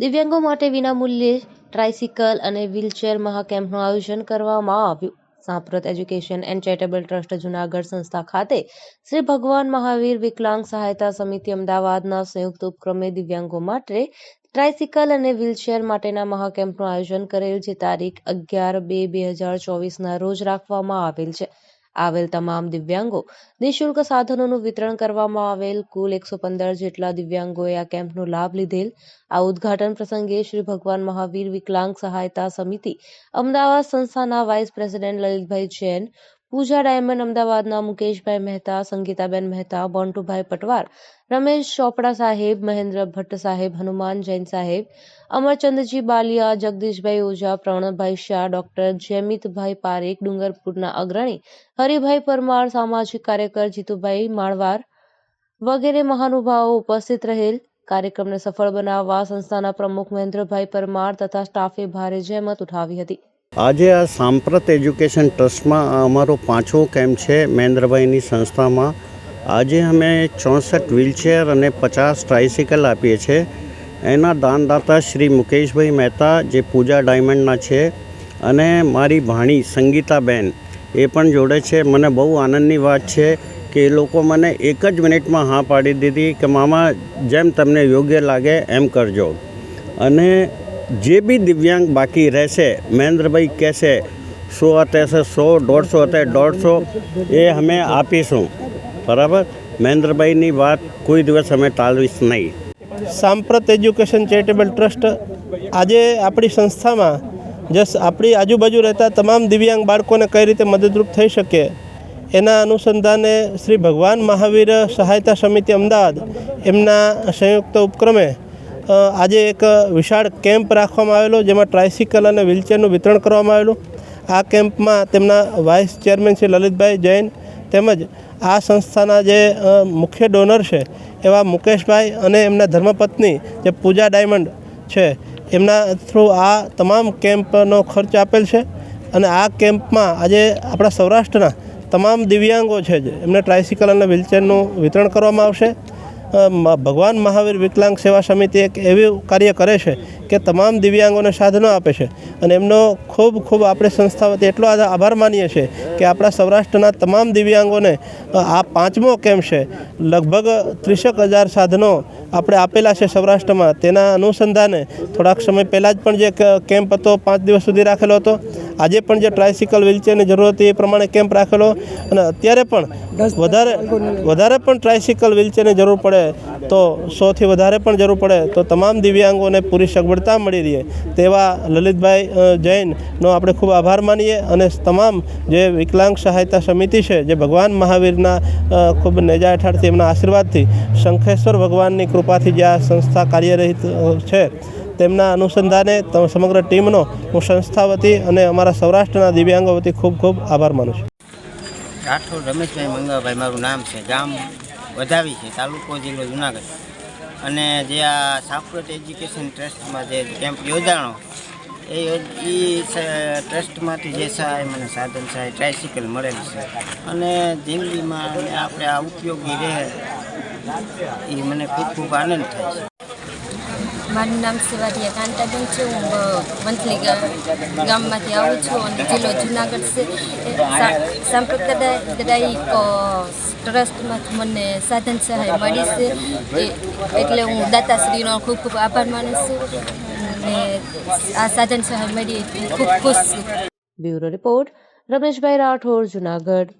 દિવ્યાંગો માટે વિનામૂલ્યે ટ્રાયસિકલ અને વ્હીલચેર મહાકેમ્પનું આયોજન કરવામાં આવ્યું. સાંપ્રત education and charitable trust Junagadh સંસ્થા ખાતે શ્રી ભગવાન મહાવીર વિકલાંગ સહાયતા સમિતિ અમદાવાદના સંયુક્ત ઉપક્રમે દિવ્યાંગો માટે ટ્રાયસિકલ અને વ્હીલચેર માટેના મહાકેમ્પનું આયોજન કરેલ, જે તારીખ અગિયાર બે બે હજાર ચોવીસના રોજ રાખવામાં આવેલ છે. આવેલ તમામ દિવ્યાંગો. નિઃશુલ્ક સાધનોનું વિતરણ કરવામાં આવેલ કુલ એકસો પંદર જેટલા દિવ્યાંગોએ આ કેમ્પનો લાભ લીધેલ. આ ઉદ્ઘાટન પ્રસંગે શ્રી ભગવાન મહાવીર વિકલાંગ સહાયતા સમિતિ, અમદાવાદ સંસ્થાના vice president Lalitbhai Jain Pooja diamond અમદાવાદના મુકેશભાઈ મહેતા, સંગીતાબેન મહેતા, બોન્ટુભાઈ પટવાર, રમેશ ચોપડા સાહેબ, મહેન્દ્ર ભટ્ટ સાહેબ, હનુમાન જૈન સાહેબ, અમરચંદજી બાલિયા, જગદીશભાઈ ઓઝા, પ્રણવભાઈ શાહ, ડોક્ટર જયમિતભાઈ પારેખ, ડુંગરપુરના અગ્રણી, હરિભાઈ પરમાર, સામાજિક કાર્યકર જીતુભાઈ માળવાર વગેરે મહાનુભાવો ઉપસ્થિત રહેલ. કાર્યક્રમને સફળ બનાવવા સંસ્થાના પ્રમુખ મહેન્દ્રભાઈ પરમાર તથા સ્ટાફે ભારે જહેમત ઉઠાવી હતી. આજે આ સાંપ્રત એજ્યુકેશન ટ્રસ્ટમાં અમારો પાંચો કેમ્પ છે મહેન્દ્રભાઈની સંસ્થામાં. આજે અમે ચોસઠ વ્હીલચેર અને પચાસ ટ્રાઇસિકલ આપીએ છીએ એના દાનદાતા શ્રી મુકેશભાઈ મહેતા, જે પૂજા ડાયમંડના છે, અને મારી ભાણી સંગીતાબેન, એ પણ જોડે છે. મને બહુ આનંદની વાત છે કે એ લોકો મને એક જ મિનિટમાં હા પાડી દીધી કે, મામા, જેમ તમને યોગ્ય લાગે એમ કરજો. અને જે બી દિવ્યાંગ બાકી રહેશે, મહેન્દ્રભાઈ કહેશે, સો હશે, સો, દોઢસો હતે દોઢસો, એ અમે આપીશું. બરાબર? મહેન્દ્રભાઈની વાત કોઈ દિવસ અમે ટાળવીશ નહીં. સાંપ્રત એજ્યુકેશન ચેરિટેબલ ટ્રસ્ટ આજે આપણી સંસ્થામાં જસ આપણી આજુબાજુ રહેતા તમામ દિવ્યાંગ બાળકોને કઈ રીતે મદદરૂપ થઈ શકે, એના અનુસંધાને શ્રી ભગવાન મહાવીર સહાયતા સમિતિ અમદાવાદ એમના સંયુક્ત ઉપક્રમે આજે એક વિશાળ કેમ્પ રાખવામાં આવેલો, જેમાં ટ્રાયસિકલ અને વ્હીલચેરનું વિતરણ કરવામાં આવેલું. આ કેમ્પમાં તેમના વાઇસ ચેરમેન શ્રી લલિતભાઈ જૈન તેમજ આ સંસ્થાના જે મુખ્ય ડોનર છે, એવા મુકેશભાઈ અને એમના ધર્મપત્ની જે પૂજા ડાયમંડ છે, એમના થ્રુ આ તમામ કેમ્પનો ખર્ચ આપેલ છે. અને આ કેમ્પમાં આજે આપણા સૌરાષ્ટ્રના તમામ દિવ્યાંગો છે એમને ટ્રાયસિકલ અને વ્હીલચેરનું વિતરણ કરવામાં આવશે. ભગવાન મહાવીર વિકલાંગ સેવા સમિતિ એક એવું કાર્ય કરે છે કે તમામ દિવ્યાંગોને સાધનો આપે છે. અને એમનો ખૂબ ખૂબ આપણે સંસ્થા વતી એટલો આભાર માનીએ છીએ કે આપણા સૌરાષ્ટ્રના તમામ દિવ્યાંગોને આ પાંચમો કેમ્પ છે. લગભગ ત્રીસેક હજાર સાધનો આપણે આપેલા છે સૌરાષ્ટ્રમાં. તેના અનુસંધાને થોડાક સમય પહેલાં જ પણ જે કેમ્પ હતો, પાંચ દિવસ સુધી રાખેલો હતો. આજે પણ જે ટ્રાયસિકલ વ્હીલચેરની જરૂર હતી એ પ્રમાણે કેમ્પ રાખેલો. અને અત્યારે પણ વધારે વધારે પણ ટ્રાયસિકલ વ્હીલચેરની જરૂર પડે તો સોથી વધારે પણ જરૂર પડે તો તમામ દિવ્યાંગોને પૂરી સગવડતા મળી રહે. તેવા લલિતભાઈ જૈનનો આપણે ખૂબ આભાર માનીએ અને તમામ જે વિકલાંગ સહાયતા સમિતિ છે, જે ભગવાન મહાવીરના ખૂબ નેજા હેઠળથી એમના આશીર્વાદથી શંખેશ્વર ભગવાનની કૃપાથી જે આ સંસ્થા કાર્યરહિત છે તેમના અનુસંધાને સમગ્ર ટીમનો હું સંસ્થા વતી અને અમારા સૌરાષ્ટ્રના દિવ્યાંગો વતી ખૂબ ખૂબ આભાર માનું છું. રાઠોડ રમેશભાઈ મંગાભાઈ, મારું નામ છે. ગામ વધાવી છે, તાલુકો જિલ્લો જુનાગઢ. અને જે આ સાપરોટ એજ્યુકેશન ટ્રસ્ટમાં જે કેમ્પ યોજાણો, એ યોજ- ટ્રસ્ટમાંથી જે સહાય મને સાધન સહાય ટ્રાયસિકલ મળેલી છે. અને જિંદગીમાં આપણે આ ઉપયોગી રહે એ મને ખૂબ ખૂબ આનંદ થાય છે. મારું નામ શિવાજી કાંતાબેન છે. હું મંથલી ગામમાંથી આવું છું અને જિલ્લો જુનાગઢ છે. સાંપ્રદાયિક ટ્રસ્ટમાંથી મને સાધન સહાય મળી છે. એટલે હું દાતાશ્રીનો ખૂબ ખૂબ આભાર માનું છું અને આ સાધન સહાય મળી ખૂબ ખુશ છું. Bureau report, Rameshbhai Rathod, Junagadh.